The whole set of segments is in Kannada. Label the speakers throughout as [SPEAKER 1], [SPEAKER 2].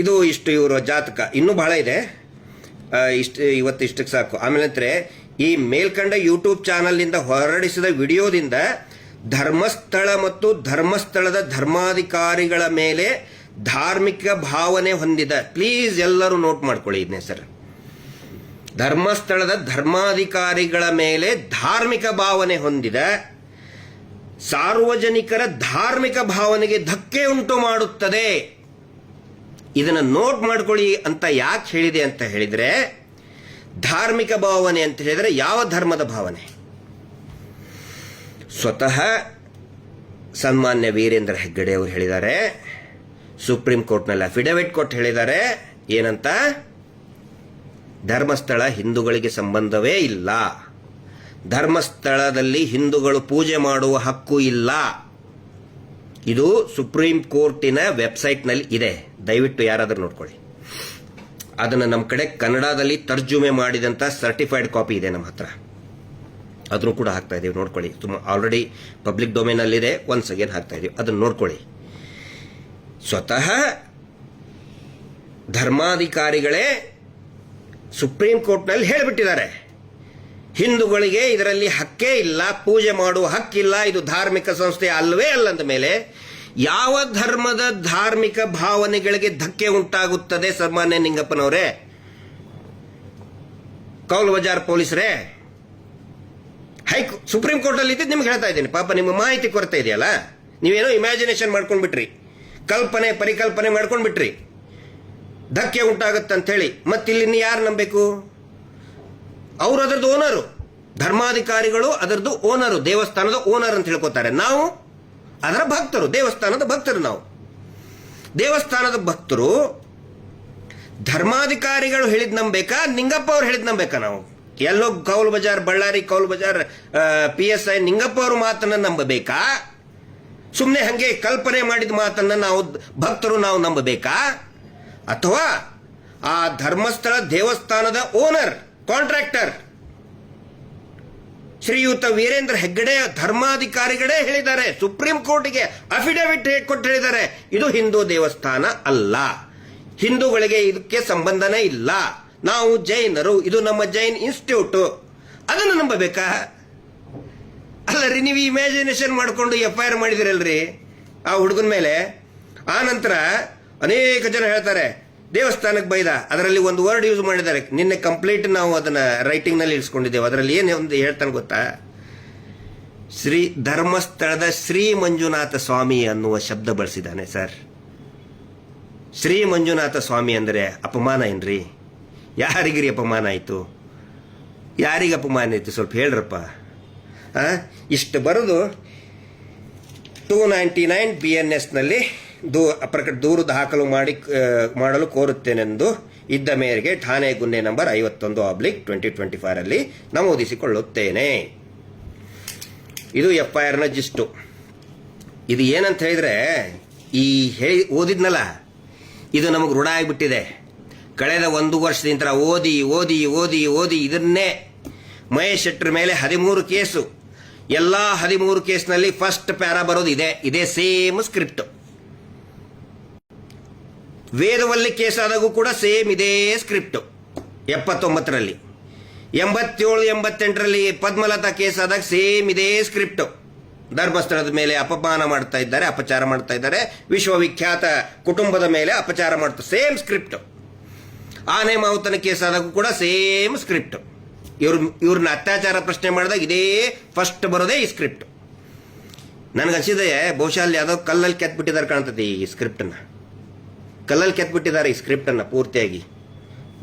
[SPEAKER 1] ಇದು ಇಷ್ಟು ಇವರ ಜಾತಕ. ಇನ್ನೂ ಬಹಳ ಇದೆ. ಇಷ್ಟು, ಇವತ್ತು ಇಷ್ಟಕ್ಕೆ ಸಾಕು. ಆಮೇಲೆ ನಂತರ, ಈ ಮೇಲ್ಕಂಡ ಯೂಟ್ಯೂಬ್ ಚಾನಲ್ನಿಂದ ಹೊರಡಿಸಿದ ವಿಡಿಯೋದಿಂದ ಧರ್ಮಸ್ಥಳ ಮತ್ತು ಧರ್ಮಸ್ಥಳದ ಧರ್ಮಾಧಿಕಾರಿಗಳ ಮೇಲೆ ಧಾರ್ಮಿಕ ಭಾವನೆ ಹೊಂದಿದ. ಪ್ಲೀಸ್ ಎಲ್ಲರೂ ನೋಟ್ ಮಾಡ್ಕೊಳ್ಳಿ ಇದನ್ನೇ ಸರ್ ಧರ್ಮಸ್ಥಳದ ಧರ್ಮಾಧಿಕಾರಿಗಳ ಮೇಲೆ ಧಾರ್ಮಿಕ ಭಾವನೆ ಹೊಂದಿದ. ಸಾರ್ವಜನಿಕರ ಧಾರ್ಮಿಕ ಭಾವನೆಗೆ ಧಕ್ಕೆ ಉಂಟು ಮಾಡುತ್ತದೆ. ಇದನ್ನು ನೋಟ್ ಮಾಡ್ಕೊಳ್ಳಿ ಅಂತ ಯಾಕೆ ಹೇಳಿದೆ ಅಂತ ಹೇಳಿದ್ರೆ, ಧಾರ್ಮಿಕ ಭಾವನೆ ಅಂತ ಹೇಳಿದ್ರೆ ಯಾವ ಧರ್ಮದ ಭಾವನೆ? ಸ್ವತಃ ಸನ್ಮಾನ್ಯ ವೀರೇಂದ್ರ ಹೆಗ್ಗಡೆ ಅವರು ಹೇಳಿದ್ದಾರೆ, ಸುಪ್ರೀಂ ಕೋರ್ಟ್ನಲ್ಲಿ ಅಫಿಡವಿಟ್ ಕೊಟ್ಟು ಹೇಳಿದ್ದಾರೆ, ಏನಂತ? ಧರ್ಮಸ್ಥಳ ಹಿಂದೂಗಳಿಗೆ ಸಂಬಂಧವೇ ಇಲ್ಲ. ಧರ್ಮಸ್ಥಳದಲ್ಲಿ ಹಿಂದೂಗಳು ಪೂಜೆ ಮಾಡುವ ಹಕ್ಕು ಇಲ್ಲ. ಇದು ಸುಪ್ರೀಂ ಕೋರ್ಟಿನ ವೆಬ್ಸೈಟ್ನಲ್ಲಿ ಇದೆ. ದಯವಿಟ್ಟು ಯಾರಾದರೂ ನೋಡ್ಕೊಳ್ಳಿ. ಅದನ್ನು ನಮ್ಮ ಕಡೆ ಕನ್ನಡದಲ್ಲಿ ತರ್ಜುಮೆ ಮಾಡಿದಂಥ ಸರ್ಟಿಫೈಡ್ ಕಾಪಿ ಇದೆ ನಮ್ಮ ಹತ್ರ. ಅದನ್ನು ಕೂಡ ಹಾಕ್ತಾ ಇದ್ದೀವಿ, ನೋಡ್ಕೊಳ್ಳಿ. ತುಂಬ ಆಲ್ರೆಡಿ ಪಬ್ಲಿಕ್ ಡೊಮೇನಲ್ಲಿದೆ ಒನ್ಸ್ ಅಗೇನ್ ಹಾಕ್ತಾ ಇದೀವಿ ಅದನ್ನು ನೋಡ್ಕೊಳ್ಳಿ. ಸ್ವತಃ ಧರ್ಮಾಧಿಕಾರಿಗಳೇ ಸುಪ್ರೀಂ ಕೋರ್ಟ್ನಲ್ಲಿ ಹೇಳಿಬಿಟ್ಟಿದ್ದಾರೆ. ಹಿಂದೂಗಳಿಗೆ ಇದರಲ್ಲಿ ಹಕ್ಕೇ ಇಲ್ಲ, ಪೂಜೆ ಮಾಡುವ ಹಕ್ಕಿಲ್ಲ ಇದು ಧಾರ್ಮಿಕ ಸಂಸ್ಥೆ ಅಲ್ಲವೇ ಅಲ್ಲಂದ ಮೇಲೆ ಯಾವ ಧರ್ಮದ ಧಾರ್ಮಿಕ ಭಾವನೆಗಳಿಗೆ ಧಕ್ಕೆ ಉಂಟಾಗುತ್ತದೆ ಸನ್ಮಾನ್ಯ ನಿಂಗಪ್ಪನವರೇ? ಕೌಲ್ ಬಜಾರ್ ಪೊಲೀಸರೇ ಹೈ ಸುಪ್ರೀಂ ಕೋರ್ಟ್ ಅಲ್ಲಿ ಇದ್ದಿದ್ದು ನಿಮ್ಗೆ ಹೇಳ್ತಾ ಇದ್ದೀನಿ, ಪಾಪ ನಿಮ್ಮ ಮಾಹಿತಿ ಕೊರತೆ ಇದೆಯಲ್ಲ? ನೀವೇನೋ ಇಮ್ಯಾಜಿನೇಷನ್ ಮಾಡ್ಕೊಂಡ್ಬಿಟ್ರಿ, ಕಲ್ಪನೆ ಪರಿಕಲ್ಪನೆ ಮಾಡ್ಕೊಂಡ್ಬಿಟ್ರಿ, ಧಕ್ಕೆ ಅಂತ ಹೇಳಿ ಮತ್ತಿಲ್ಲಿ ಯಾರು ನಂಬೇಕು ಅವರು ಅದರದ್ದು ಓನರು ಧರ್ಮಾಧಿಕಾರಿಗಳು ಅದರದ್ದು ಓನರು ದೇವಸ್ಥಾನದ ಓನರ್ ಅಂತ ಹೇಳ್ಕೊತಾರೆ ನಾವು ಅದರ ಭಕ್ತರು, ದೇವಸ್ಥಾನದ ಭಕ್ತರು ನಾವು. ದೇವಸ್ಥಾನದ ಭಕ್ತರು ಧರ್ಮಾಧಿಕಾರಿಗಳು ಹೇಳಿದ್ ನಂಬೇಕಾ, ನಿಂಗಪ್ಪ ಅವ್ರು ಹೇಳಿದ್ ನಂಬೇಕಾ ನಾವು? ಎಲ್ಲೋ Cowl Bazaar, Ballari Cowl Bazaar P S I Ningappa ಅವ್ರ ಮಾತನ್ನ ನಂಬಬೇಕಾ? ಸುಮ್ಮನೆ ಹಂಗೆ ಕಲ್ಪನೆ ಮಾಡಿದ ಮಾತನ್ನ ನಾವು ಭಕ್ತರು ನಾವು ನಂಬಬೇಕಾ? ಅಥವಾ ಆ ಧರ್ಮಸ್ಥಳ ದೇವಸ್ಥಾನದ ಓನರ್ ಕಾಂಟ್ರಾಕ್ಟರ್. ಶ್ರೀಯುತ ವೀರೇಂದ್ರ ಹೆಗ್ಗಡೆ ಧರ್ಮಾಧಿಕಾರಿಗಳೇ ಹೇಳಿದ್ದಾರೆ. ಸುಪ್ರೀಂ ಕೋರ್ಟ್ಗೆ ಅಫಿಡವಿಟ್ ಕೊಟ್ಟು ಹೇಳಿದ್ದಾರೆ? ಇದು ಹಿಂದೂ ದೇವಸ್ಥಾನ ಅಲ್ಲ. ಹಿಂದೂಗಳಿಗೆ ಇದಕ್ಕೆ ಸಂಬಂಧನೇ ಇಲ್ಲ. ನಾವು ಜೈನರು, ಇದು ನಮ್ಮ ಜೈನ್ ಇನ್ಸ್ಟಿಟ್ಯೂಟ್. ಅದನ್ನು ನಂಬಬೇಕಾ? ಅಲ್ಲ ರೀ ನೀವು ಇಮ್ಯಾಜಿನೇಷನ್ ಮಾಡಿಕೊಂಡು ಎಫ್ ಐ ಆರ್ ಮಾಡಿದಿರಲ್ರಿ ಆ ಹುಡುಗನ ಮೇಲೆ? ಆ ನಂತರ ಅನೇಕ ಜನ ಹೇಳ್ತಾರೆ ದೇವಸ್ಥಾನಕ್ಕೆ ಬೈದ. ಅದರಲ್ಲಿ ಒಂದು ವರ್ಡ್ ಯೂಸ್ ಮಾಡಿದ್ದಾರೆ. ನಿನ್ನೆ ಕಂಪ್ಲೀಟ್ ನಾವು ಅದನ್ನ ರೈಟಿಂಗ್ನಲ್ಲಿ ಇಳಿಸ್ಕೊಂಡಿದ್ದೇವೆ ಅದರಲ್ಲಿ ಏನು ಒಂದು ಹೇಳ್ತಾನೆ ಗೊತ್ತಾ? ಶ್ರೀ ಧರ್ಮಸ್ಥಳದ ಶ್ರೀ ಮಂಜುನಾಥ ಸ್ವಾಮಿ ಅನ್ನುವ ಶಬ್ದ ಬಳಸಿದ್ದಾನೆ ಸರ್. ಶ್ರೀ ಮಂಜುನಾಥ ಸ್ವಾಮಿ ಅಂದರೆ ಅಪಮಾನ ಏನ್ರಿ? ಯಾರಿಗಿರಿ ಅಪಮಾನ ಆಯಿತು? ಯಾರಿಗೆ ಅಪಮಾನ ಆಯಿತು? ಸ್ವಲ್ಪ ಹೇಳ್ರಪ್ಪ. ಇಷ್ಟು ಬರೆದು two ninety nine B N ಎಸ್ನಲ್ಲಿ ದೂ, ಪ್ರಕಟ ದೂರು ದಾಖಲು ಮಾಡಿ ಮಾಡಲು ಕೋರುತ್ತೇನೆಂದು ಇದ್ದ ಮೇರೆಗೆ ಠಾಣೆ ಗುನ್ನೆ ನಂಬರ್ ಐವತ್ತೊಂದು ಆಬ್ಲಿಕ್ ಟ್ವೆಂಟಿ ಟ್ವೆಂಟಿ ಫೈರಲ್ಲಿ ನಮೂದಿಸಿಕೊಳ್ಳುತ್ತೇನೆ. ಇದು ಎಫ್ ಐ ಆರ್ನ ಜಿಸ್ಟು. ಇದು ಏನಂತ ಹೇಳಿದ್ರೆ, ಈ ಹೇಳಿ, ಓದಿದ್ನಲ್ಲ, ಇದು ನಮಗೆ ಋಣ ಆಗಿಬಿಟ್ಟಿದೆ. ಕಳೆದ ಒಂದು ವರ್ಷದಿಂದ ಓದಿ ಓದಿ ಓದಿ ಓದಿ ಇದನ್ನೇ ಮಹೇಶ್ ಶೆಟ್ಟರ್ ಮೇಲೆ ಹದಿಮೂರು ಕೇಸು. ಎಲ್ಲ ಹದಿಮೂರು ಕೇಸ್ನಲ್ಲಿ ಫಸ್ಟ್ ಪ್ಯಾರಾ ಬರೋದು ಇದೆ, ಇದೇ ಸೇಮ್ ಸ್ಕ್ರಿಪ್ಟ್ ವೇದವಲ್ಲಿ ಕೇಸಾದಾಗೂ ಕೂಡ ಸೇಮ್ ಇದೇ ಸ್ಕ್ರಿಪ್ಟ್. ಎಪ್ಪತ್ತೊಂಬತ್ತರಲ್ಲಿ. ಎಂಬತ್ತೇಳು, ಎಂಬತ್ತೆಂಟರಲ್ಲಿ ಪದ್ಮಲತಾ ಕೇಸ್ ಆದಾಗ ಸೇಮ್ ಇದೇ ಸ್ಕ್ರಿಪ್ಟ್. ಧರ್ಮಸ್ಥಳದ ಮೇಲೆ ಅಪಮಾನ ಮಾಡ್ತಾ ಇದ್ದಾರೆ, ಅಪಚಾರ ಮಾಡ್ತಾ ಇದ್ದಾರೆ. ವಿಶ್ವವಿಖ್ಯಾತ ಕುಟುಂಬದ ಮೇಲೆ ಅಪಚಾರ ಮಾಡ್ತಾ ಸೇಮ್ ಸ್ಕ್ರಿಪ್ಟ್. ಆನೆ ಮಾವುತನ ಕೇಸ್ ಆದಾಗೂ ಕೂಡ ಸೇಮ್ ಸ್ಕ್ರಿಪ್ಟ್. ಇವ್ರ ಇವ್ರನ್ನ ಅತ್ಯಾಚಾರ ಪ್ರಶ್ನೆ ಮಾಡಿದಾಗ ಇದೇ ಫಸ್ಟ್ ಬರೋದೇ ಈ ಸ್ಕ್ರಿಪ್ಟ್. ನನಗನ್ಸಿದೆ ಬಹುಶಃ ಅಲ್ಲಿ ಯಾವುದೋ ಕಲ್ಲಲ್ಲಿ ಕೆತ್ಬಿಟ್ಟಿದ್ದಾರೆ ಕಾಣ್ತದೆ ಈ ಸ್ಕ್ರಿಪ್ಟನ್ನು ಕಲ್ಲಲ್ಲಿ ಕೆತ್ಬಿಟ್ಟಿದ್ದಾರೆ ಈ ಸ್ಕ್ರಿಪ್ಟನ್ನು ಪೂರ್ತಿಯಾಗಿ.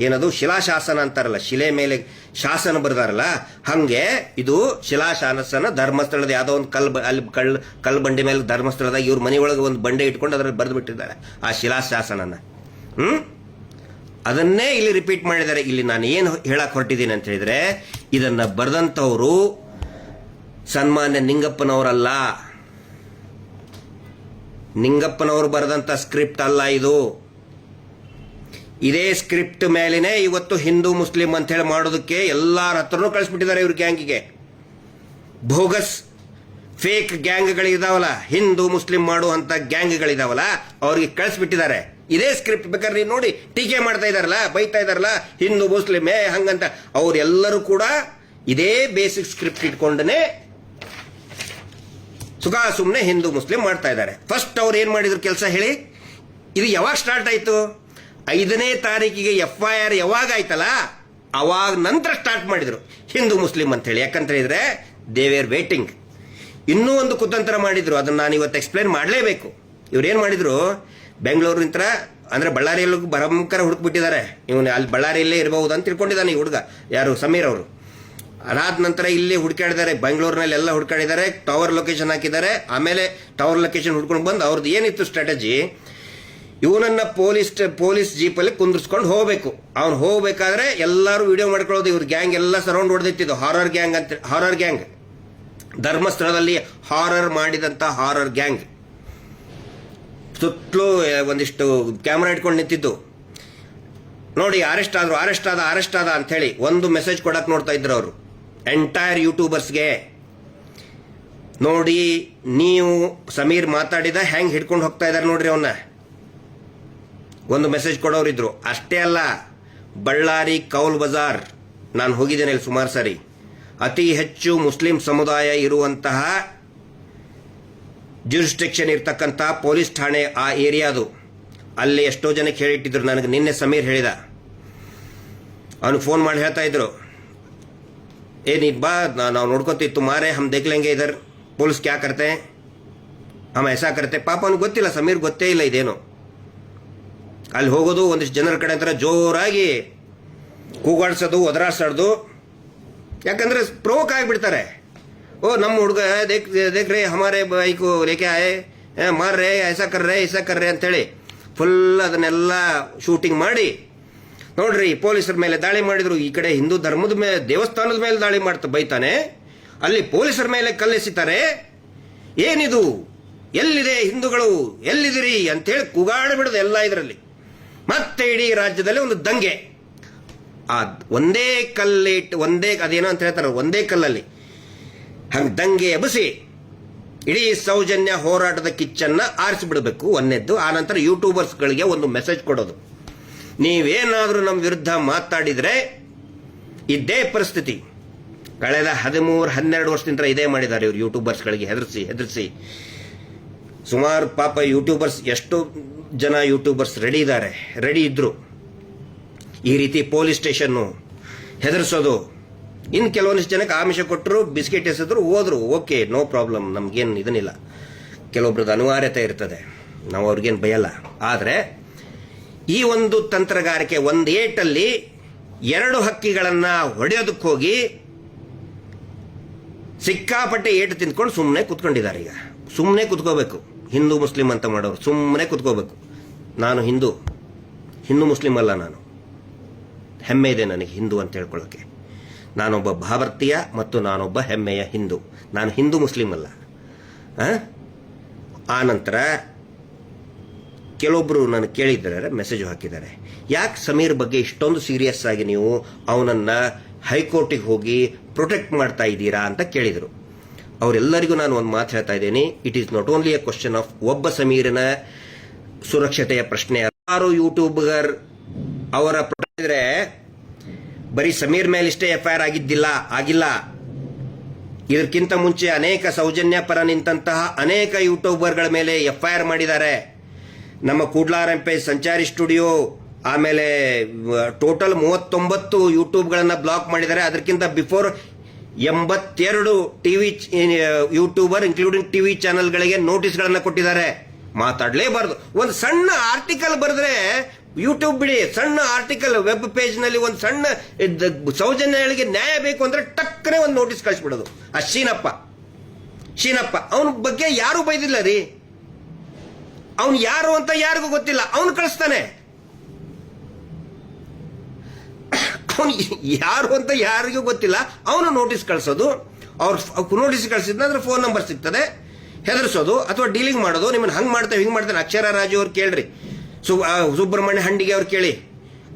[SPEAKER 1] ಏನದು? ಶಿಲಾಶಾಸನ ಅಂತಾರಲ್ಲ, ಶಿಲೆ ಮೇಲೆ ಶಾಸನ ಬರೆದಾರಲ್ಲ, ಹಂಗೆ ಇದು ಶಿಲಾಶಾಸನ ಧರ್ಮಸ್ಥಳದ ಯಾವುದೋ ಒಂದು ಕಲ್ ಅಲ್ಲಿ ಕಲ್ ಕಲ್ ಬಂಡೆ ಮೇಲೆ ಧರ್ಮಸ್ಥಳದಾಗ ಇವ್ರ ಮನೆಯೊಳಗೆ ಒಂದು ಬಂಡೆ ಇಟ್ಕೊಂಡು ಅದರಲ್ಲಿ ಬರೆದು ಬಿಟ್ಟಿದ್ದಾರೆ, ಆ ಶಿಲಾಶಾಸನನ ಹ್ಮ್? ಅದನ್ನೇ ಇಲ್ಲಿ ರಿಪೀಟ್ ಮಾಡಿದ್ದಾರೆ. ಇಲ್ಲಿ ನಾನು ಏನು ಹೇಳಕ್ ಹೊರಟಿದ್ದೀನಿ ಅಂತ ಹೇಳಿದ್ರೆ, ಇದನ್ನ ಬರೆದಂಥವರು ಸನ್ಮಾನ್ಯ ನಿಂಗಪ್ಪನವರಲ್ಲ ನಿಂಗಪ್ಪನವರು ಬರೆದಂಥ ಸ್ಕ್ರಿಪ್ಟ್ ಅಲ್ಲ ಇದು. ಇದೇ ಸ್ಕ್ರಿಪ್ಟ್ ಮೇಲಿನೇ ಇವತ್ತು ಹಿಂದೂ ಮುಸ್ಲಿಂ ಅಂತ ಹೇಳಿ ಮಾಡೋದಕ್ಕೆ ಎಲ್ಲರ ಹತ್ರನೂ ಕಳಿಸ್ಬಿಟ್ಟಿದ್ದಾರೆ ಇವ್ರ ಗ್ಯಾಂಗಿಗೆ. ಭೋಗಸ್ ಫೇಕ್ ಗ್ಯಾಂಗ್ಗಳಿದಾವಲ್ಲ, ಹಿಂದೂ ಮುಸ್ಲಿಂ ಮಾಡುವಂಥ ಗ್ಯಾಂಗ್ಗಳಿದಾವಲ್ಲ, ಅವ್ರಿಗೆ ಕಳಿಸ್ಬಿಟ್ಟಿದ್ದಾರೆ. ಇದೇ ಸ್ಕ್ರಿಪ್ಟ್ ಬೇಕಾದ್ರೆ ನೀವು ನೋಡಿ, ಟೀಕೆ ಮಾಡ್ತಾ ಇದಾರಲ್ಲ, ಬೈತಾ ಇದಾರಲ್ಲ, ಹಿಂದೂ ಮುಸ್ಲಿಮೇ ಹಂಗಂತ. ಅವರೆಲ್ಲರೂ ಕೂಡ ಇದೇ ಬೇಸಿಕ್ ಸ್ಕ್ರಿಪ್ಟ್ ಇಟ್ಕೊಂಡನೆ ಸುಖ ಸುಮ್ಮನೆ ಹಿಂದೂ ಮುಸ್ಲಿಂ ಮಾಡ್ತಾ ಇದ್ದಾರೆ. ಫಸ್ಟ್ ಅವ್ರು ಏನು ಮಾಡಿದ್ರು ಕೆಲಸ ಹೇಳಿ? ಇದು ಯಾವಾಗ ಸ್ಟಾರ್ಟ್ ಆಯಿತು? ಐದನೇ ತಾರೀಕಿಗೆ ಎಫ್ ಐ ಆರ್ ಯಾವಾಗ ಆಯ್ತಲ್ಲ? ಅವಾಗ ನಂತರ ಸ್ಟಾರ್ಟ್ ಮಾಡಿದರು. ಹಿಂದೂ ಮುಸ್ಲಿಂ ಅಂತ ಹೇಳಿ ಯಾಕಂತ ಹೇಳಿದ್ರೆ ದೇವೇರ್ ವೇಟಿಂಗ್ ಇನ್ನೂ ಒಂದು ಕುತಂತ್ರ ಮಾಡಿದ್ರು. ಅದನ್ನು ನಾನು ಇವತ್ತು ಎಕ್ಸ್ಪ್ಲೇನ್ ಮಾಡಲೇಬೇಕು. ಇವ್ರು ಏನ್ ಮಾಡಿದ್ರು? ಬೆಂಗಳೂರಿನ ಅಂದರೆ ಬಳ್ಳಾರಿಯಲ್ಲೂ ಭಯಂಕರ ಹುಡುಕ್ಬಿಟ್ಟಿದ್ದಾರೆ. ಇವನು ಅಲ್ಲಿ ಬಳ್ಳಾರಿಯಲ್ಲೇ ಇರಬಹುದು ಅಂತ ತಿಳ್ಕೊಂಡಿದ್ದಾನೆ ಈ ಹುಡುಗ. ಯಾರು? ಸಮೀರ್ ಅವರು. ಅದಾದ ನಂತರ ಇಲ್ಲಿ ಹುಡುಕಾಡಿದ್ದಾರೆ ಬೆಂಗಳೂರಿನಲ್ಲಿ ಎಲ್ಲ ಹುಡುಕಾಡಿದ್ದಾರೆ ಟವರ್ ಲೊಕೇಶನ್ ಹಾಕಿದ್ದಾರೆ. ಆಮೇಲೆ ಟವರ್ ಲೊಕೇಶನ್ ಹುಡ್ಕೊಂಡು ಬಂದು ಅವ್ರದ್ದು ಏನಿತ್ತು ಸ್ಟ್ರಾಟಜಿ ಇವನನ್ನ ಪೊಲೀಸ್ ಪೊಲೀಸ್ ಜೀಪಲ್ಲಿ ಕುಂದಿರ್ಸ್ಕೊಂಡು ಹೋಗಬೇಕು. ಅವ್ನು ಹೋಗಬೇಕಾದ್ರೆ ಎಲ್ಲರೂ ವಿಡಿಯೋ ಮಾಡ್ಕೊಳ್ಳೋದು. ಇವ್ರ ಗ್ಯಾಂಗ್ ಎಲ್ಲ ಸರೌಂಡ್ ಹೊಡೆದಿತ್ತಿದ್ದು ಹಾರರ್ ಗ್ಯಾಂಗ್ ಅಂತ ಹಾರರ್ ಗ್ಯಾಂಗ್ ಧರ್ಮಸ್ಥಳದಲ್ಲಿ ಹಾರರ್ ಮಾಡಿದಂತ ಹಾರರ್ ಗ್ಯಾಂಗ್ ಸುತ್ತಲೂ ಒಂದಿಷ್ಟು ಕ್ಯಾಮ್ರಾ ಇಟ್ಕೊಂಡು ನಿಂತಿದ್ದು. ನೋಡಿ ಅರೆಸ್ಟ್ ಆದ್ರು ಅರೆಸ್ಟ್ ಆದ ಅರೆಸ್ಟ್ ಆದ ಅಂತ ಹೇಳಿ ಒಂದು ಮೆಸೇಜ್ ಕೊಡಕ್ಕೆ ನೋಡ್ತಾ ಇದ್ರು ಅವರು. ಎಂಟೈರ್ ಯೂಟ್ಯೂಬರ್ಸ್ಗೆ ನೋಡಿ, ನೀವು ಸಮೀರ್ ಮಾತಾಡಿದ ಹೆಂಗೆ ಹಿಡ್ಕೊಂಡು ಹೋಗ್ತಾ ಇದ್ದಾರೆ ನೋಡ್ರಿ ಅವನ್ನ ಒಂದು ಮೆಸೇಜ್ ಕೊಡೋರಿದ್ರು. ಅಷ್ಟೇ ಅಲ್ಲ, ಬಳ್ಳಾರಿ ಕೌಲ್ ಬಜಾರ್. ನಾನು ಹೋಗಿದ್ದೇನೆ ಇಲ್ಲಿ ಸುಮಾರು ಸಾರಿ. ಅತಿ ಹೆಚ್ಚು ಮುಸ್ಲಿಂ ಸಮುದಾಯ ಇರುವಂತಹ ಜ್ಯೂರಿಸ್ಟಿಕ್ಷನ್ ಇರ್ತಕ್ಕಂಥ ಪೊಲೀಸ್ ಠಾಣೆ ಆ ಏರಿಯಾದು ಅಲ್ಲಿ ಎಷ್ಟೋ ಜನಕ್ಕೆ ಹೇಳಿಟ್ಟಿದ್ರು. ನನಗೆ ನಿನ್ನೆ ಸಮೀರ್ ಹೇಳಿದ. ಅವನು ಫೋನ್ ಮಾಡಿ ಹೇಳ್ತಾ ಇದ್ರು. ಏ ನೀನ್ ಬಾ ನಾವು ನೋಡ್ಕೊತೀವಿ ತುಮಾರೆ ಹಮ್ ದೇಖ್ಲೆಂಗೆ ಇದರ್. ಪೊಲೀಸ್ ಕ್ಯಾ ಕರ್ತೆ? ಹಮ್ ಎಸಾ ಕರ್ತೆ. ಪಾಪ ಅವ್ನಿಗೆ ಗೊತ್ತಿಲ್ಲ ಸಮೀರ್ ಗೊತ್ತೇ ಇಲ್ಲ ಇದೇನು. ಅಲ್ಲಿ ಹೋಗೋದು ಒಂದಿಷ್ಟು ಜನರ ಕಡೆ ಅಂತಾರೆ ಜೋರಾಗಿ ಕೂಗಾಡ್ಸೋದು ಒದರಾಡ್ಸೋದು. ಯಾಕಂದ್ರೆ ಪ್ರೋಕ್ ಆಗಿಬಿಡ್ತಾರೆ. ಓ ನಮ್ಮ ಹುಡುಗ ದೇಖ್ ದೇಖ್ ರೇ ಹಮಾರೆ ಬೈಕು ರೇಖೆ ಆಯ್ ಏ, ಮಾರ್ ರೇ ಐಸಾ ಕರ್ರೆ ಐಸಾ ಕರ್ ರೇ ಅಂತೇಳಿ ಫುಲ್ ಅದನ್ನೆಲ್ಲ ಶೂಟಿಂಗ್ ಮಾಡಿ ನೋಡ್ರಿ, ಪೊಲೀಸರ ಮೇಲೆ ದಾಳಿ ಮಾಡಿದ್ರು, ಈ ಕಡೆ ಹಿಂದೂ ಧರ್ಮದ ಮೇಲೆ ದೇವಸ್ಥಾನದ ಮೇಲೆ ದಾಳಿ ಮಾಡ್ತಾ ಬೈತಾನೆ. ಅಲ್ಲಿ ಪೊಲೀಸರ ಮೇಲೆ ಕಲ್ಲೆಸಿತಾರೆ. ಏನಿದು? ಎಲ್ಲಿದೆ ಹಿಂದೂಗಳು? ಎಲ್ಲಿದಿರಿ ಅಂತೇಳಿ ಕೂಗಾಡಿಬಿಡೋದು ಎಲ್ಲ ಇದರಲ್ಲಿ. ಮತ್ತೆ ಇಡೀ ರಾಜ್ಯದಲ್ಲಿ ಒಂದು ದಂಗೆ. ಆ ಒಂದೇ ಕಲ್ಲಿಟ್ಟು ಒಂದೇ ಅದೇನೋ ಅಂತ ಹೇಳ್ತಾರೆ, ಒಂದೇ ಕಲ್ಲಲ್ಲಿ. ಹಂಗೆ ದಂಗೆ ಎಬಸಿ ಇಡೀ ಸೌಜನ್ಯ ಹೋರಾಟದ ಕಿಚ್ಚನ್ನ ಆರಿಸಿಬಿಡಬೇಕು ಒಂದನೇದ್ದು ಆ ನಂತರ ಯೂಟ್ಯೂಬರ್ಸ್ಗಳಿಗೆ ಒಂದು ಮೆಸೇಜ್ ಕೊಡೋದು. ನೀವೇನಾದರೂ ನಮ್ಮ ವಿರುದ್ಧ ಮಾತಾಡಿದರೆ ಇದ್ದೇ ಪರಿಸ್ಥಿತಿ. ಕಳೆದ ಹದಿಮೂರು, ಹನ್ನೆರಡು ವರ್ಷದಿಂದ ಇದೇ ಮಾಡಿದ್ದಾರೆ ಇವರು ಯೂಟ್ಯೂಬರ್ಸ್ಗಳಿಗೆ ಹೆದರಿಸಿ ಹೆದರಿಸಿ. ಸುಮಾರು ಪಾಪ ಯೂಟ್ಯೂಬರ್ಸ್ ಎಷ್ಟು ಜನ ಯೂಟ್ಯೂಬರ್ಸ್ ರೆಡಿ ಇದ್ದಾರೆ. ರೆಡಿ ಇದ್ದರು ಈ ರೀತಿ ಪೊಲೀಸ್ ಸ್ಟೇಷನ್ನು ಹೆದರ್ಸೋದು. ಇನ್ನು ಕೆಲವೊಂದಿಷ್ಟು ಜನಕ್ಕೆ ಆಮಿಷ ಕೊಟ್ಟರು ಬಿಸ್ಕೆಟ್ ಎಸೆದ್ರು, ಹೋದ್ರು. ಓಕೆ ನೋ ಪ್ರಾಬ್ಲಮ್ ನಮ್ಗೇನು ಇದನ್ನಿಲ್ಲ. ಕೆಲವೊಬ್ರದ್ದು ಅನಿವಾರ್ಯತೆ ಇರ್ತದೆ. ನಾವು ಅವ್ರಿಗೇನು ಬಯಲ್ಲ. ಆದರೆ ಈ ಒಂದು ತಂತ್ರಗಾರಿಕೆ ಒಂದು ಏಟಲ್ಲಿ ಎರಡು ಹಕ್ಕಿಗಳನ್ನ ಹೊಡೆಯೋದಕ್ಕೆ ಹೋಗಿ ಸಿಕ್ಕಾಪಟ್ಟೆ ಏಟು ತಿಂದ್ಕೊಂಡು ಸುಮ್ಮನೆ ಕುತ್ಕೊಂಡಿದ್ದಾರೆ ಈಗ. ಸುಮ್ಮನೆ ಕುತ್ಕೋಬೇಕು. ಹಿಂದೂ, ಮುಸ್ಲಿಂ ಅಂತ ಮಾಡೋರು ಸುಮ್ಮನೆ ಕುತ್ಕೋಬೇಕು. ನಾನು ಹಿಂದೂ. ಹಿಂದೂ, ಮುಸ್ಲಿಂ ಅಲ್ಲ ನಾನು. ಹೆಮ್ಮೆ ಇದೆ ನನಗೆ ಹಿಂದೂ ಅಂತ ಹೇಳ್ಕೊಳ್ಳೋಕೆ. ನಾನೊಬ್ಬ ಭಾರತೀಯ ಮತ್ತು ನಾನೊಬ್ಬ ಹೆಮ್ಮೆಯ ಹಿಂದೂ. ನಾನು ಹಿಂದೂ, ಮುಸ್ಲಿಂ ಅಲ್ಲ. ಆ? ಆ ನಂತರ ಕೆಲವೊಬ್ರು ನಾನು ಕೇಳಿದ್ದಾರೆ ಮೆಸೇಜ್ ಹಾಕಿದ್ದಾರೆ. ಯಾಕೆ ಸಮೀರ್ ಬಗ್ಗೆ ಇಷ್ಟೊಂದು ಸೀರಿಯಸ್ ಆಗಿ ನೀವು ಅವನನ್ನ ಹೈಕೋರ್ಟಿಗೆ ಹೋಗಿ ಪ್ರೊಟೆಕ್ಟ್ ಮಾಡ್ತಾ ಇದ್ದೀರಾ ಅಂತ ಕೇಳಿದರು. ಅವರೆಲ್ಲರಿಗೂ ನಾನು ಒಂದು ಮಾತು ಹೇಳ್ತಾ ಇದ್ದೀನಿ. It is not only a question of ಒಬ್ಬ ಸಮೀರಿನ ಸುರಕ್ಷತೆಯ ಪ್ರಶ್ನೆ. ಯಾರು ಯೂಟ್ಯೂಬರ್ ಅವರ ಪ್ರೊಟೆಕ್ಟ್ರೆ ಬರೀ ಸಮೀರ್ ಮೇಲೆ ಇಷ್ಟೇ ಎಫ್ ಆಗಿದ್ದಿಲ್ಲ, ಆಗಿಲ್ಲ. ಇದಕ್ಕಿಂತ ಮುಂಚೆ ಅನೇಕ ಸೌಜನ್ಯ ಪರ ನಿಂತಹ ಅನೇಕ ಯೂಟ್ಯೂಬರ್ಗಳ ಮೇಲೆ ಎಫ್ ಮಾಡಿದ್ದಾರೆ. ನಮ್ಮ ಕೂಡ್ಲಾರಂಪೆ ಸಂಚಾರಿ ಸ್ಟುಡಿಯೋ, ಆಮೇಲೆ ಟೋಟಲ್ ಮೂವತ್ತೊಂಬತ್ತು ಯೂಟ್ಯೂಬ್ಗಳನ್ನು ಬ್ಲಾಕ್ ಮಾಡಿದ್ದಾರೆ. ಅದಕ್ಕಿಂತ ಬಿಫೋರ್ ಎಂಬತ್ತೆರಡು ಟಿವಿ ಯೂಟ್ಯೂಬರ್ ಇನ್ಕ್ಲೂಡಿಂಗ್ ಟಿವಿ ಚಾನೆಲ್ಗಳಿಗೆ ನೋಟಿಸ್ಗಳನ್ನು ಕೊಟ್ಟಿದ್ದಾರೆ. ಮಾತಾಡಲೇಬಾರದು. ಒಂದು ಸಣ್ಣ ಆರ್ಟಿಕಲ್ ಬರೆದ್ರೆ, ಯೂಟ್ಯೂಬ್ ಬಿಡಿ, ಸಣ್ಣ ಆರ್ಟಿಕಲ್ ವೆಬ್ ಪೇಜ್ನಲ್ಲಿ ಒಂದು ಸಣ್ಣ ಸೌಜನ್ಯಗಳಿಗೆ ನ್ಯಾಯ ಬೇಕು ಅಂದ್ರೆ ಟಕ್ಕನೆ ಒಂದು ನೋಟಿಸ್ ಕಳಿಸ್ಬಿಡೋದು. ಆ ಶೀನಪ್ಪ. ಶೀನಪ್ಪ. ಅವನ ಬಗ್ಗೆ ಯಾರು ಬೈದಿಲ್ಲ ರೀ. ಅವನು ಯಾರು ಅಂತ ಯಾರಿಗೂ ಗೊತ್ತಿಲ್ಲ. ಅವನು ಕಳಿಸ್ತಾನೆ. ಅವನು ಯಾರು ಅಂತ ಯಾರಿಗೂ ಗೊತ್ತಿಲ್ಲ. ಅವನು ನೋಟಿಸ್ ಕಳಿಸೋದು. ಅವ್ರು ನೋಟಿಸ್ ಕಳಿಸಿದ್ರೆ ಫೋನ್ ನಂಬರ್ ಸಿಗ್ತದೆ. ಹೆದರ್ಸೋದು ಅಥವಾ ಡೀಲಿಂಗ್ ಮಾಡೋದು. ನಿಮ್ಮನ್ನ ಹಂಗ್ ಮಾಡ್ತೇವೆ, ಹಿಂಗೆ ಮಾಡ್ತಾರೆ ಅಕ್ಷರ ರಾಜು ಅವ್ರು ಕೇಳ್ರಿ. ಸು ಸುಬ್ರಹ್ಮಣ್ಯ ಹಂಡಿಗೆ ಅವ್ರು ಕೇಳಿ.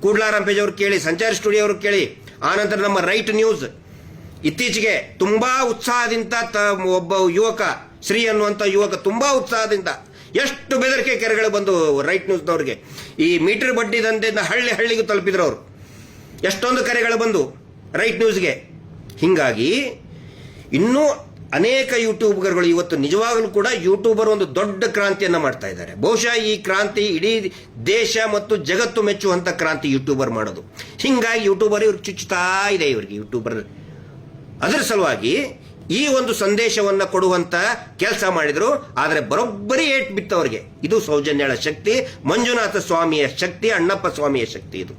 [SPEAKER 1] ಕೂಡ್ಲಾರಾಂಪೇಜ್ ಅವ್ರು ಕೇಳಿ. ಸಂಚಾರ ಸ್ಟುಡಿಯೋ ಅವ್ರು ಕೇಳಿ. ಆನಂತರ ನಮ್ಮ ರೈಟ್ ನ್ಯೂಸ್ ಇತ್ತೀಚೆಗೆ ತುಂಬಾ ಉತ್ಸಾಹದಿಂದ ಒಬ್ಬ ಯುವಕ, ಶ್ರೀ ಅನ್ನುವಂತ ಯುವಕ ತುಂಬಾ ಉತ್ಸಾಹದಿಂದ ಎಷ್ಟು ಬೆದರಿಕೆ ಕೆರೆಗಳು ಬಂದು ರೈಟ್ ನ್ಯೂಸ್ನವ್ರಿಗೆ ಈ ಮೀಟರ್ ಬಡ್ಡಿ ದಂಧೆಯಿಂದ ಹಳ್ಳಿ ಹಳ್ಳಿಗೂ ತಲುಪಿದ್ರು ಅವರು. ಎಷ್ಟೊಂದು ಕರೆಗಳು ಬಂದು ರೈಟ್ ನ್ಯೂಸ್ಗೆ ಹೀಗಾಗಿ ಇನ್ನೂ ಅನೇಕ ಯೂಟ್ಯೂಬರ್ಗಳು ಇವತ್ತು ನಿಜವಾಗಲೂ ಕೂಡ ಯೂಟ್ಯೂಬರ್ ಒಂದು ದೊಡ್ಡ ಕ್ರಾಂತಿಯನ್ನು ಮಾಡ್ತಾ ಇದ್ದಾರೆ. ಬಹುಶಃ ಈ ಕ್ರಾಂತಿ ಇಡೀ ದೇಶ ಮತ್ತು ಜಗತ್ತು ಮೆಚ್ಚುವಂಥ ಕ್ರಾಂತಿ ಯೂಟ್ಯೂಬರ್ ಮಾಡೋದು. ಹಿಂಗಾಗಿ ಯೂಟ್ಯೂಬರ್ ಇವ್ರಿಗೆ ಚುಚ್ಚುತ್ತಾ ಇದೆ ಇವರಿಗೆ. ಯೂಟ್ಯೂಬರ್ ಅದರ ಸಲುವಾಗಿ ಈ ಒಂದು ಸಂದೇಶವನ್ನ ಕೊಡುವಂತ ಕೆಲಸ ಮಾಡಿದ್ರು, ಆದರೆ ಬರೋಬ್ಬರಿ ಏಟ್ ಬಿತ್ತವರಿಗೆ. ಇದು ಸೌಜನ್ಯಳ ಶಕ್ತಿ, ಮಂಜುನಾಥ ಸ್ವಾಮಿಯ ಶಕ್ತಿ, ಅಣ್ಣಪ್ಪ ಸ್ವಾಮಿಯ ಶಕ್ತಿ ಇದು.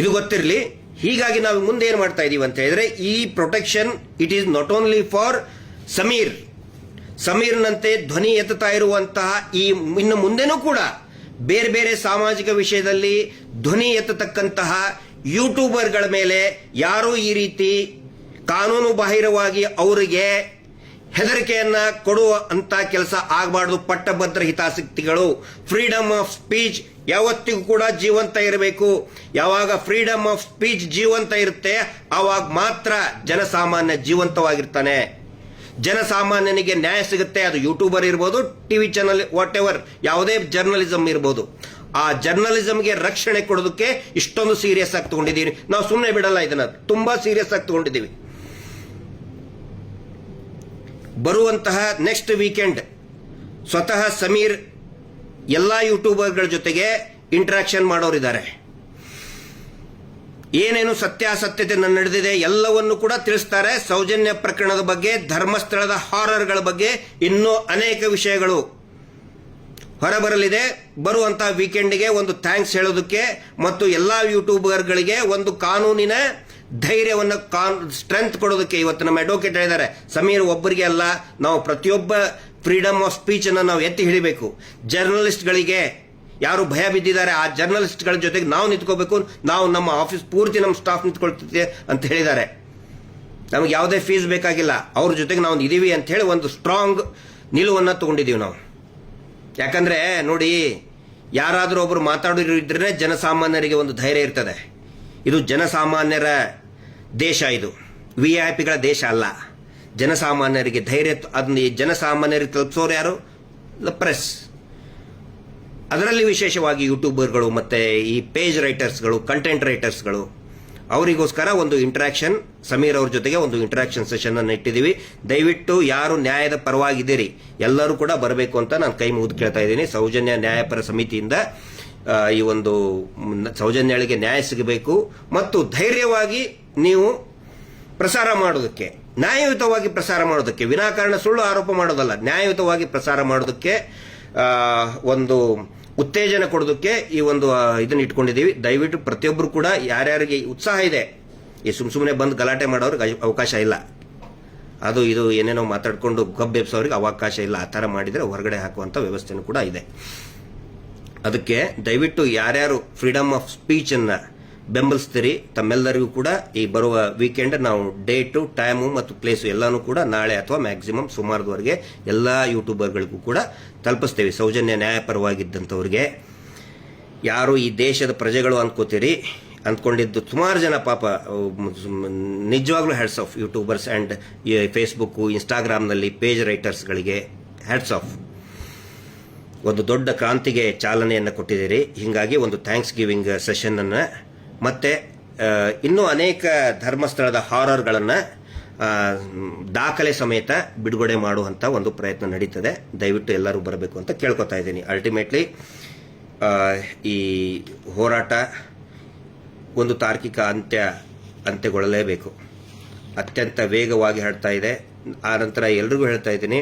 [SPEAKER 1] ಇದು ಗೊತ್ತಿರಲಿ, ಹೀಗಾಗಿ ನಾವು ಮುಂದೆ ಏನು ಮಾಡ್ತಾ ಇದೀವಿ ಅಂತ ಹೇಳಿದ್ರೆ, ಈ protection, it is not only for Sameer. ಸಮೀರ್ನಂತೆ ಧ್ವನಿ ಎತ್ತುತ್ತಾ ಇರುವಂತಹ ಈ ಇನ್ನು ಮುಂದೆನೂ ಕೂಡ ಬೇರೆ ಬೇರೆ ಸಾಮಾಜಿಕ ವಿಷಯದಲ್ಲಿ ಧ್ವನಿ ಎತ್ತತಕ್ಕಂತಹ ಯೂಟ್ಯೂಬರ್ಗಳ ಮೇಲೆ ಯಾರು ಈ ರೀತಿ ಕಾನೂನು ಬಾಹಿರವಾಗಿ ಅವರಿಗೆ ಹೆದರಿಕೆಯನ್ನ ಕೊಡುವ ಅಂತ ಕೆಲಸ ಆಗಬಾರ್ದು. ಪಟ್ಟಭದ್ರ ಹಿತಾಸಕ್ತಿಗಳು. ಫ್ರೀಡಮ್ ಆಫ್ ಸ್ಪೀಚ್ ಯಾವತ್ತಿಗೂ ಕೂಡ ಜೀವಂತ ಇರಬೇಕು. ಯಾವಾಗ ಫ್ರೀಡಮ್ ಆಫ್ ಸ್ಪೀಚ್ ಜೀವಂತ ಇರುತ್ತೆ ಆವಾಗ ಮಾತ್ರ ಜನಸಾಮಾನ್ಯ ಜೀವಂತವಾಗಿರ್ತಾನೆ. ಜನಸಾಮಾನ್ಯನಿಗೆ ನ್ಯಾಯ ಸಿಗುತ್ತೆ. ಅದು ಯೂಟ್ಯೂಬರ್ ಇರ್ಬೋದು ಟಿವಿ ಚಾನಲ್ ವಾಟ್ ಎವರ್ ಯಾವುದೇ ಜರ್ನಲಿಸಂ ಇರ್ಬೋದು. ಆ ಜರ್ನಲಿಸಂಗೆ ರಕ್ಷಣೆ ಕೊಡೋದಕ್ಕೆ ಇಷ್ಟೊಂದು ಸೀರಿಯಸ್ ಆಗಿ ತಗೊಂಡಿದ್ದೀವಿ ನಾವು ಸುಮ್ಮನೆ ಬಿಡಲ್ಲ ಇದನ್ನ. ತುಂಬಾ ಸೀರಿಯಸ್ ಆಗಿ ತಗೊಂಡಿದ್ದೀವಿ. ಬರುವಂತಹ ನೆಕ್ಸ್ಟ್ ವೀಕೆಂಡ್ ಸ್ವತಃ ಸಮೀರ್ ಎಲ್ಲ ಯೂಟ್ಯೂಬರ್ಗಳ ಜೊತೆಗೆ ಇಂಟ್ರಾಕ್ಷನ್ ಮಾಡೋರಿದ್ದಾರೆ. ಏನೇನು ಸತ್ಯಾಸತ್ಯತೆ ನಡೆದಿದೆ ಎಲ್ಲವನ್ನು ಕೂಡ ತಿಳಿಸ್ತಾರೆ. ಸೌಜನ್ಯ ಪ್ರಕರಣದ ಬಗ್ಗೆ, ಧರ್ಮಸ್ಥಳದ ಹಾರರ್ಗಳ ಬಗ್ಗೆ ಇನ್ನೂ ಅನೇಕ ವಿಷಯಗಳು ಹೊರಬರಲಿದೆ. ಬರುವಂತಹ ವೀಕೆಂಡ್ಗೆ ಒಂದು ಥ್ಯಾಂಕ್ಸ್ ಹೇಳೋದಕ್ಕೆ ಮತ್ತು ಎಲ್ಲಾ ಯೂಟ್ಯೂಬರ್ಗಳಿಗೆ ಒಂದು ಕಾನೂನಿನ ಧೈರ್ಯವನ್ನು ಕಾನ್ ಸ್ಟ್ರೆಂತ್ ಕೊಡೋದಕ್ಕೆ ಇವತ್ತು ನಮ್ಮ ಅಡ್ವೊಕೇಟ್ ಹೇಳಿದ್ದಾರೆ. ಸಮೀರ್ ಒಬ್ಬರಿಗೆ ಅಲ್ಲ, ನಾವು ಪ್ರತಿಯೊಬ್ಬ ಫ್ರೀಡಮ್ ಆಫ್ ಸ್ಪೀಚ್ ಅನ್ನು ನಾವು ಎತ್ತಿ ಹಿಡಿಬೇಕು. ಜರ್ನಲಿಸ್ಟ್ಗಳಿಗೆ ಯಾರು ಭಯ ಬಿದ್ದಿದ್ದಾರೆ, ಆ ಜರ್ನಲಿಸ್ಟ್ಗಳ ಜೊತೆಗೆ ನಾವು ನಿಂತ್ಕೋಬೇಕು, ನಾವು ನಮ್ಮ ಆಫೀಸ್ ಪೂರ್ತಿ ನಮ್ಮ ಸ್ಟಾಫ್ ನಿಂತ್ಕೊಳ್ತಿದ್ದೆ ಅಂತ ಹೇಳಿದ್ದಾರೆ. ನಮಗೆ ಯಾವುದೇ ಫೀಸ್ ಬೇಕಾಗಿಲ್ಲ, ಅವ್ರ ಜೊತೆಗೆ ನಾವು ಇದೀವಿ ಅಂತ ಹೇಳಿ ಒಂದು ಸ್ಟ್ರಾಂಗ್ ನಿಲುವನ್ನು ತಗೊಂಡಿದ್ದೀವಿ ನಾವು. ಯಾಕಂದ್ರೆ ನೋಡಿ, ಯಾರಾದರೂ ಒಬ್ಬರು ಮಾತಾಡೋರು ಜನಸಾಮಾನ್ಯರಿಗೆ ಒಂದು ಧೈರ್ಯ ಇರ್ತದೆ. ಇದು ಜನಸಾಮಾನ್ಯರ ದೇಶ ಇದು. ವಿ ಐ ಪಿಗಳ ದೇಶ ಅಲ್ಲ. ಜನಸಾಮಾನ್ಯರಿಗೆ ಧೈರ್ಯ ಅದನ್ನ ಜನಸಾಮಾನ್ಯರಿಗೆ ತಲುಪಿಸೋರು ಯಾರು? ಪ್ರೆಸ್ ಅದರಲ್ಲಿ ವಿಶೇಷವಾಗಿ ಯೂಟ್ಯೂಬರ್ಗಳು ಮತ್ತೆ ಈ ಪೇಜ್ ರೈಟರ್ಸ್ಗಳು ಕಂಟೆಂಟ್ ರೈಟರ್ಸ್ಗಳು ಅವರಿಗೋಸ್ಕರ ಒಂದು ಇಂಟ್ರಾಕ್ಷನ್ ಸಮೀರ್ ಅವ್ರ ಜೊತೆಗೆ ಒಂದು ಇಂಟ್ರಾಕ್ಷನ್ ಸೆಷನ್ ಅನ್ನು ಇಟ್ಟಿದ್ದೀವಿ. ದಯವಿಟ್ಟು ಯಾರು ನ್ಯಾಯದ ಪರವಾಗಿದ್ದೀರಿ, ಎಲ್ಲರೂ ಕೂಡ ಬರಬೇಕು ಅಂತ ನಾನು ಕೈ ಮುಗಿದು ಕೇಳ್ತಾ ಇದ್ದೀನಿ. ಸೌಜನ್ಯ ನ್ಯಾಯಪರ ಸಮಿತಿಯಿಂದ ಈ ಒಂದು ಸೌಜನ್ಯಳಿಗೆ ನ್ಯಾಯ ಸಿಗಬೇಕು ಮತ್ತು ಧೈರ್ಯವಾಗಿ ನೀವು ಪ್ರಸಾರ ಮಾಡೋದಕ್ಕೆ, ನ್ಯಾಯಯುತವಾಗಿ ಪ್ರಸಾರ ಮಾಡೋದಕ್ಕೆ, ವಿನಾಕಾರಣ ಸುಳ್ಳು ಆರೋಪ ಮಾಡೋದಲ್ಲ, ನ್ಯಾಯಯುತವಾಗಿ ಪ್ರಸಾರ ಮಾಡೋದಕ್ಕೆ ಒಂದು ಉತ್ತೇಜನ ಕೊಡೋದಕ್ಕೆ ಈ ಒಂದು ಇದನ್ನ ಇಟ್ಕೊಂಡಿದ್ದೀವಿ. ದಯವಿಟ್ಟು ಪ್ರತಿಯೊಬ್ಬರು ಕೂಡ ಯಾರ್ಯಾರಿಗೆ ಉತ್ಸಾಹ ಇದೆ, ಈ ಸುಮ್ ಸುಮ್ಮನೆ ಬಂದು ಗಲಾಟೆ ಮಾಡೋರಿಗೆ ಅವಕಾಶ ಇಲ್ಲ. ಅದು ಇದು ಏನೇನೋ ಮಾತಾಡ್ಕೊಂಡು ಗಬ್ಬೆಬ್ಸೋರಿಗೆ ಅವಕಾಶ ಇಲ್ಲ. ಆ ಥರ ಮಾಡಿದರೆ ಹೊರಗಡೆ ಹಾಕುವಂಥ ವ್ಯವಸ್ಥೆನೂ ಕೂಡ ಇದೆ. ಅದಕ್ಕೆ ದಯವಿಟ್ಟು ಯಾರ್ಯಾರು ಫ್ರೀಡಮ್ ಆಫ್ ಸ್ಪೀಚ್ ಅನ್ನ ಬೆಂಬಲಿಸ್ತೀರಿ, ತಮ್ಮೆಲ್ಲರಿಗೂ ಕೂಡ ಈ ಬರುವ ವೀಕೆಂಡ್ ನಾವು ಡೇಟು ಟೈಮು ಮತ್ತು ಪ್ಲೇಸು ಎಲ್ಲಾನು ಕೂಡ ನಾಳೆ ಅಥವಾ ಮ್ಯಾಕ್ಸಿಮಮ್ ಸುಮಾರದವರೆಗೆ ಎಲ್ಲ ಯೂಟ್ಯೂಬರ್ಗಳಿಗೂ ಕೂಡ ತಲುಪಿಸ್ತೇವೆ. ಸೌಜನ್ಯ ನ್ಯಾಯಪರವಾಗಿದ್ದಂಥವ್ರಿಗೆ. ಯಾರು ಈ ದೇಶದ ಪ್ರಜೆಗಳು ಅನ್ಕೋತೀರಿ? ಅಂದ್ಕೊಂಡಿದ್ದು ಸುಮಾರು ಜನ ಪಾಪ ನಿಜವಾಗ್ಲೂ hats off YouTubers and Facebook ಇನ್ಸ್ಟಾಗ್ರಾಮ್ನಲ್ಲಿ page ರೈಟರ್ಸ್ಗಳಿಗೆ ಹ್ಯಾಡ್ಸ್ ಆಫ್ ಒಂದು ದೊಡ್ಡ ಕ್ರಾಂತಿಗೆ ಚಾಲನೆಯನ್ನು ಕೊಟ್ಟಿದ್ದೀರಿ. ಹೀಗಾಗಿ ಒಂದು ಥ್ಯಾಂಕ್ಸ್ ಗಿವಿಂಗ್ ಸೆಷನ್ ಅನ್ನು. ಮತ್ತೆ ಇನ್ನೂ ಅನೇಕ ಧರ್ಮಸ್ಥಳದ ಹಾರರ್ಗಳನ್ನು ದಾಖಲೆ ಸಮೇತ ಬಿಡುಗಡೆ ಮಾಡುವಂಥ ಒಂದು ಪ್ರಯತ್ನ ನಡೀತದೆ. ದಯವಿಟ್ಟು ಎಲ್ಲರೂ ಬರಬೇಕು ಅಂತ ಕೇಳ್ಕೊತಾ ಇದ್ದೀನಿ. ಅಲ್ಟಿಮೇಟ್ಲಿ ಈ ಹೋರಾಟ ಒಂದು ತಾರ್ಕಿಕ ಅಂತ್ಯ ಅಂತ್ಯಗೊಳ್ಳಲೇಬೇಕು. ಅತ್ಯಂತ ವೇಗವಾಗಿ ಹರಡ್ತಾ ಇದೆ. ಆ ನಂತರ ಎಲ್ರಿಗೂ ಹೇಳ್ತಾ ಇದ್ದೀನಿ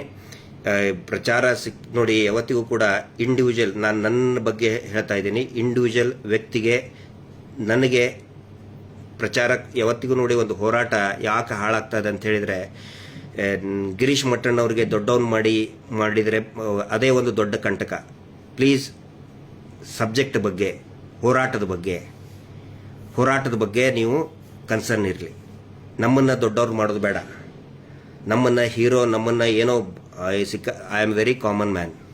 [SPEAKER 1] ಪ್ರಚಾರ ಸಿಕ್ ನೋಡಿ, ಯಾವತ್ತಿಗೂ ಕೂಡ ಇಂಡಿವಿಜುವಲ್ ನಾನು ನನ್ನ ಬಗ್ಗೆ ಹೇಳ್ತಾ ಇದ್ದೀನಿ. ಇಂಡಿವಿಜುವಲ್ ವ್ಯಕ್ತಿಗೆ ನನಗೆ ಪ್ರಚಾರ, ಯಾವತ್ತಿಗೂ ನೋಡಿ ಒಂದು ಹೋರಾಟ ಯಾಕೆ ಹಾಳಾಗ್ತದೆ ಅಂತ ಹೇಳಿದರೆ ಗಿರೀಶ್ ಮಟ್ಟಣ್ಣ ಅವರಿಗೆ ದೊಡ್ಡವನ್ ಮಾಡಿ, ಮಾಡಿದರೆ, ಅದೇ ಒಂದು ದೊಡ್ಡ ಕಂಟಕ. ಪ್ಲೀಸ್ ಸಬ್ಜೆಕ್ಟ್ ಬಗ್ಗೆ, ಹೋರಾಟದ ಬಗ್ಗೆ ಹೋರಾಟದ ಬಗ್ಗೆ ನೀವು ಕನ್ಸರ್ನ್ ಇರಲಿ. ನಮ್ಮನ್ನು ದೊಡ್ಡವ್ರು ಮಾಡೋದು ಬೇಡ. ನಮ್ಮನ್ನು ಹೀರೋ ನಮ್ಮನ್ನು ಏನೋ uh, is, I am a very common man.